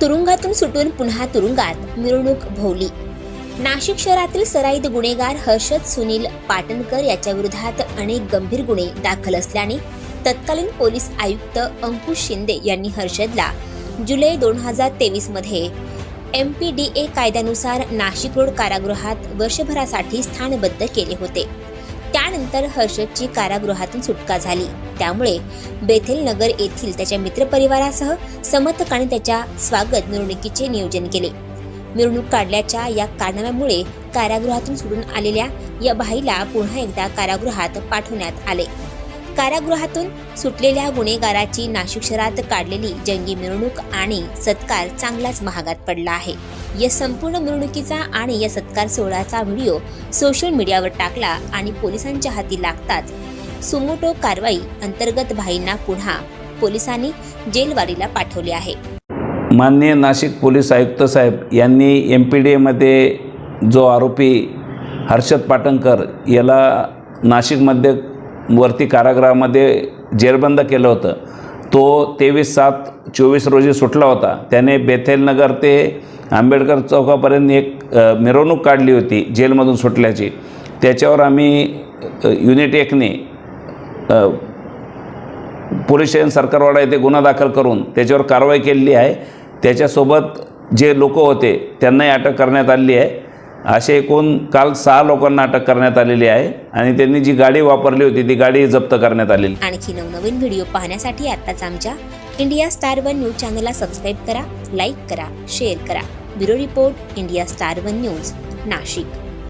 तुरुंगातून सुटून पुन्हा तुरुंगात. मिरवणूक भोवली. नाशिक शहरातील सराईत गुन्हेगार हर्षद सुनील पाटणकर याच्या विरोधात अनेक गंभीर गुन्हे दाखल असल्याने तत्कालीन पोलीस आयुक्त अंकुश शिंदे यांनी हर्षदला जुलै दोन हजार तेवीसमध्ये एम पी डी ए कायद्यानुसार नाशिक रोड कारागृहात वर्षभरासाठी स्थानबद्ध केले होते. त्यानंतर हर्षदची कारागृहातून सुटका झाली. त्यामुळे बेथेल नगर येथील त्याच्या मित्रपरिवारासह समर्थकांनी त्याच्या स्वागत मिरवणुकीचे नियोजन केले. मिरवणूक काढल्याच्या या कारणामुळे कारागृहातून सुटून आलेल्या या भाईला पुन्हा एकदा कारागृहात पाठवण्यात आले. कारागृहातून सुटलेल्या गुन्हेगाराची नाशिक शहरात काढलेली जंगी मिरवणूक आणि सत्कार चांगलाच महागात पडला आहे. या संपूर्ण मिरवणुकीचा आणि या सत्कार सोहळ्याचा व्हिडिओ सोशल मीडियावर टाकला आणि पोलिसांच्या हाती लागताच सुमोटो कारवाई अंतर्गत भाईंना पुन्हा पोलिसांनी जेलवारीला पाठवले आहे. माननीय नाशिक पोलीस आयुक्त साहेब यांनी एम पी डी एमध्ये जो आरोपी हर्षद पाटणकर याला नाशिकमध्ये वरती कारागृहामध्ये जेरबंद केलं होतं. तो तेवीस सात चोवीस रोजी सुटला होता. त्याने बेथेलनगर ते आंबेडकर चौकापर्यंत एक मिरवणूक काढली होती जेलमधून सुटल्याची. त्याच्यावर आम्ही युनिट एकने पोलीस स्टेशन सरकारवाडा येथे गुन्हा दाखल करून त्याच्यावर कारवाई केलेली आहे. त्याच्यासोबत जे लोक होते त्यांनाही अटक करण्यात आलेली आहे. असे एकूण काल सहा लोकांना अटक करण्यात आलेली आहे आणि त्यांनी जी गाडी वापरली होती ती गाडी जप्त करण्यात आलेली. आणखी नवनवीन व्हिडिओ पाहण्यासाठी आताच आमच्या इंडिया स्टार वन न्यूज चॅनलला सबस्क्राईब करा लाईक करा शेअर करा. Bureau report India star one news Nashik.